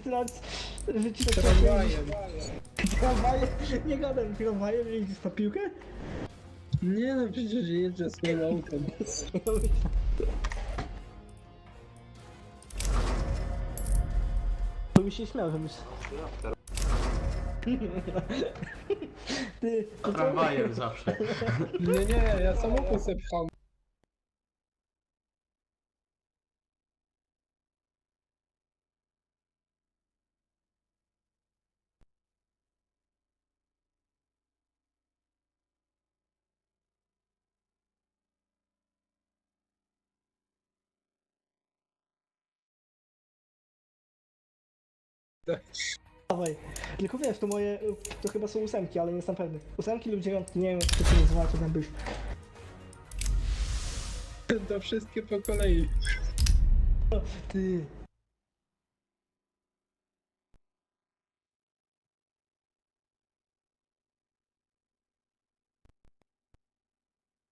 teraz wycinać Tramwajem. Tramwajem? Nie gadam, tramwajem jeździsz po piłkę? Nie no, przecież jeżdżę swoim autem. To mi się śmiał. Ty, to co? Tramwajem zawsze. Nie, nie, ja samochód se pcham. Dawaj. Tylko wiesz, to moje, to chyba są ósemki, ale nie jestem pewny. Ósemki lub dziewiątki, nie wiem jak to nazywa, co tam byś. To wszystkie po kolei. Ty,